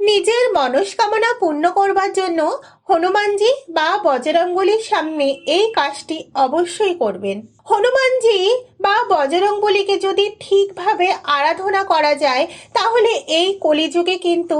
নিজের মনস্কামনা পূর্ণ করবার জন্য হনুমানজি বা বজরঙ্গলির সামনে এই কাজটি অবশ্যই করবেন। হনুমানজি বা বজরঙ্গলিকে যদি ঠিকভাবে আরাধনা করা যায়, তাহলে এই কলিযুগে কিন্তু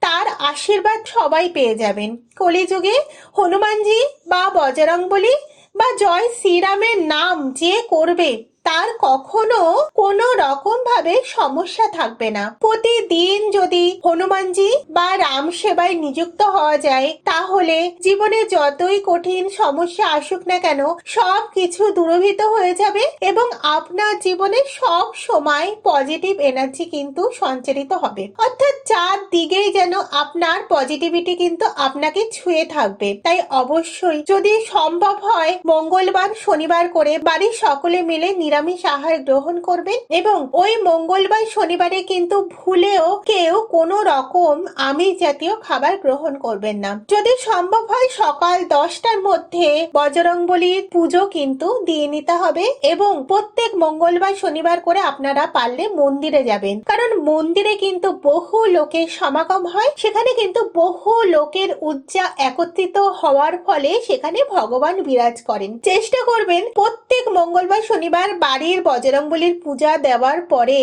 তার আশীর্বাদ সবাই পেয়ে যাবেন। কলিযুগে হনুমানজি বা বজরঙ্গলি বা জয় শ্রীরামের নাম যে করবে তার কখনো কোনো রকম ভাবে সমস্যা থাকবে না। প্রতিদিন যদি হনুমানজি বা রাম সেবায় নিযুক্ত হওয়া যায়, তাহলে জীবনে যতই কঠিন সমস্যা আসুক না কেন সব কিছু দূরভীত হয়ে যাবে এবং আপনার জীবনে সব সময় পজিটিভ এনার্জি কিন্তু সঞ্চারিত হবে। অর্থাৎ চার দিকেই যেন আপনার পজিটিভিটি কিন্তু আপনাকে ছুঁয়ে থাকবে। তাই অবশ্যই যদি সম্ভব হয়, মঙ্গলবার, শনিবার করে বাড়ির সকলে মিলে নিরামিষ আহার গ্রহণ করবেন এবং ওই মঙ্গলবার শনিবারে কিন্তু ভুলেও কেউ কোনো রকম আমিষ জাতীয় খাবার গ্রহণ করবেন না। যদি সম্ভব হয় সকাল দশটার মধ্যে বজরংবলির পুজো কিন্তু দিয়ে নিতে হবে এবং প্রত্যেক মঙ্গলবার শনিবার করে আপনারা পারলে মন্দিরে যাবেন। কারণ মন্দিরে কিন্তু বহু লোকের সমাগম হয়, সেখানে কিন্তু বহু লোকের উজ্জা একত্রিত হওয়ার ফলে সেখানে ভগবান বিরাজ করেন। চেষ্টা করবেন প্রত্যেক মঙ্গলবার শনিবার বাড়ির বজরংবলির পূজা দেওয়ার পরে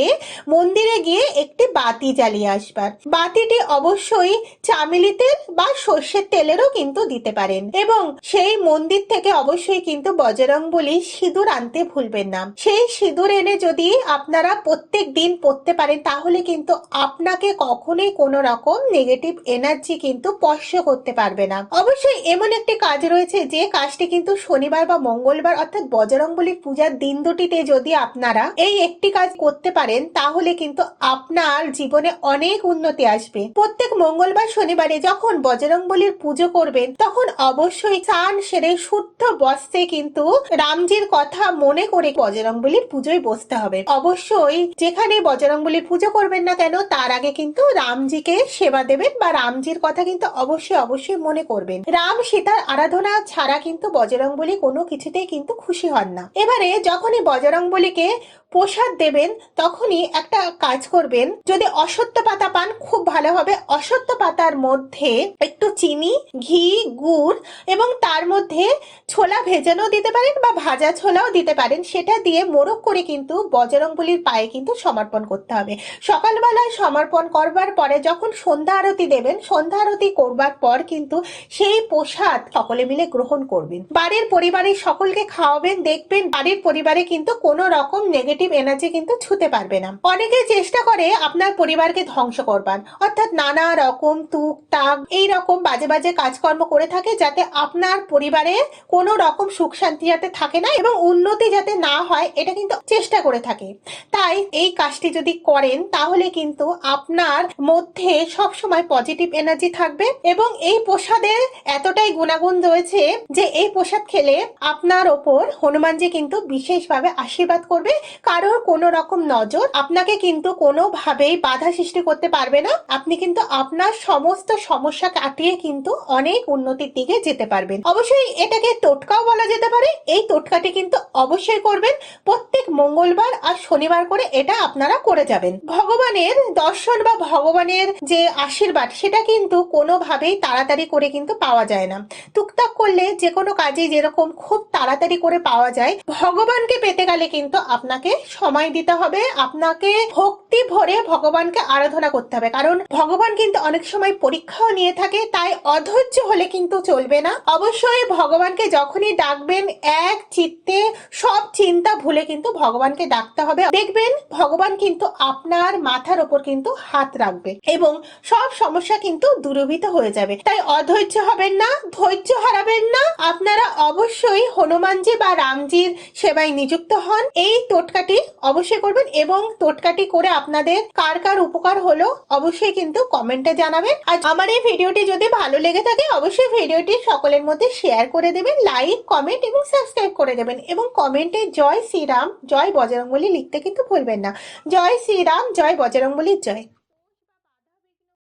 মন্দিরে গিয়ে একটি বাতি জ্বালিয়ে আসবার। বাতিটি অবশ্যই চামেলি তেল বা সর্ষের তেলেরও কিন্তু দিতে পারেন এবং সেই মন্দির থেকে অবশ্যই কিন্তু বজরংবলি সিঁদুর আনতে ভুলবেন না। সেই সিঁদুর এনে যদি আপনারা প্রত্যেক দিন পড়তে পারেন, তাহলে কিন্তু আপনাকে কখনোই কোনো রকম নেগেটিভ এনার্জি কিন্তু স্পর্শ করতে পারবে না। অবশ্যই এমন একটি কাজ রয়েছে, যে কাজটি কিন্তু শনিবার বা মঙ্গলবার অর্থাৎ বজরংবলির পূজার দিন দুটিতে যদি আপনারা এই একটি কাজ করতে পারেন, তাহলে কিন্তু আপনার জীবনে অনেক উন্নতি আসবে। প্রত্যেক মঙ্গলবার, শনিবারে যখন বজরংবলির পুজো করবেন, তখন অবশ্যই স্নান সেরে শুদ্ধ বস্ত্রে কিন্তু রামজির কথা মনে করে বজরংবলির পুজোয় বসতে হবে। অবশ্যই যেখানে বজরংবলির পুজো করবেন না কেন, তার আগে কিন্তু রামজিকে সেবা দেবেন বা রামজির কথা কিন্তু অবশ্যই অবশ্যই মনে করবেন। রাম সীতার আরাধনা ছাড়া কিন্তু বজরংবলী কোনো কিছুতেই কিন্তু খুশি হন না। এবারে যখনই বজরংবলীকে প্রসাদ দেবেন, তখনই একটা কাজ করবেন। যদি অসত্য পাতা পান, খুব ভালো হবে। অসত্য পাতার মধ্যে একটু চিনি, ঘি, গুড় এবং তার মধ্যে ছোলা ভেজানো দিতে পারেন বা ভাজা ছোলাও দিতে পারেন। সেটা দিয়ে মোরক করে কিন্তু বজরংবলির পায়ে কিন্তু সমর্পণ করতে হবে। সকালবেলায় সমর্পণ করবার পরে যখন সন্ধ্যা আরতি দেবেন, সন্ধ্যা আরতি করবার পর কিন্তু সেই প্রসাদ সকলে মিলে গ্রহণ করবেন। বাড়ির পরিবারের সকলকে খাওয়াবেন, দেখবেন বাড়ির পরিবারে কিন্তু কোনো রকম নেগেটিভ এনার্জি কিন্তু ছুতে পারবে না। অনেকে চেষ্টা করে আপনার পরিবারকে ধ্বংস করবার। অর্থাৎ নানা রকম তুক, তাক, এই রকম বাজে বাজে কাজকর্ম করে থাকে যাতে আপনার পরিবারে কোনো রকম সুখ শান্তি যাতে থাকে না এবং উন্নতি যাতে না হয়, এটা কিন্তু চেষ্টা করে থাকে। তাই এই কাজটি যদি করেন, তাহলে কিন্তু আপনার মধ্যে সব সময় পজিটিভ এনার্জি থাকবে এবং এই প্রসাদের এতটাই গুণাগুণ রয়েছে যে এই প্রসাদ খেলে আপনার ওপর হনুমানজি কিন্তু বিশেষভাবে আশীর্বাদ করবে। কারোর কোনো রকম নজর আপনাকে কিন্তু কোনোভাবেই বাধা সৃষ্টি করতে পারবে না। আপনি কিন্তু আপনার সমস্ত সমস্যা কাটিয়ে কিন্তু অনেক উন্নতির দিকে যেতে পারবেন। অবশ্যই এটাকে টোটকাও বলা যেতে পারে। এই টোটকাটি কিন্তু অবশ্যই করবেন। প্রত্যেক মঙ্গলবার আর শনিবার করে এটা আপনারা করে যাবেন। ভগবানের দর্শন বা ভগবানের যে আশীর্বাদ, সেটা কিন্তু কোনোভাবেই তাড়াতাড়ি করে কিন্তু পাওয়া যায় না। টুকটাক করলে যে কোনো কাজে যেরকম খুব তাড়াতাড়ি করে পাওয়া যায়, ভগবানকে পেতে গেলে কিন্তু আপনাকে সময় দিতে হবে। আপনাকে ভক্তি ভরে ভগবানকে আরাধনা করতে হবে। কারণ ভগবান কিন্তু অনেক সময় পরীক্ষাও নিয়ে থাকে, তাই অধৈর্য হলে কিন্তু চলবে না। অবশ্যই ভগবানকে যখনই ডাকবেন, এক চিত্তে সব চিন্তা ভুলে কিন্তু ভগবানকে ডাকতে হবে। দেখবেন ভগবান কিন্তু আপনার মাথার ওপর কিন্তু হাত রাখবে এবং সব সমস্যা কিন্তু দূরীভূত হয়ে যাবে। তাই অধৈর্য হবেন না, ধৈর্য হারাবেন না। আপনারা অবশ্যই হনুমানজি বা রামজির সেবায় নিযুক্ত হন। এই টোটকাটি অবশ্যই করবেন এবং টোটকাটি করে আপনাদের কার কার উপকার হলো অবশ্যই কিন্তু কমেন্টে জানাবেন। আর আমার এই ভিডিওটি যদি ভালো লেগে থাকে, অবশ্যই ভিডিওটি সকলের মধ্যে শেয়ার করে দেবেন, লাইক, কমেন্ট এবং সাবস্ক্রাইব করে দেবেন এবং কমেন্টে জয় শ্রীরাম, জয় বজরঙ্গলি লিখতে কিন্তু ভুলবেন না। জয় শ্রীরাম, জয় বজরঙ্গলির জয়।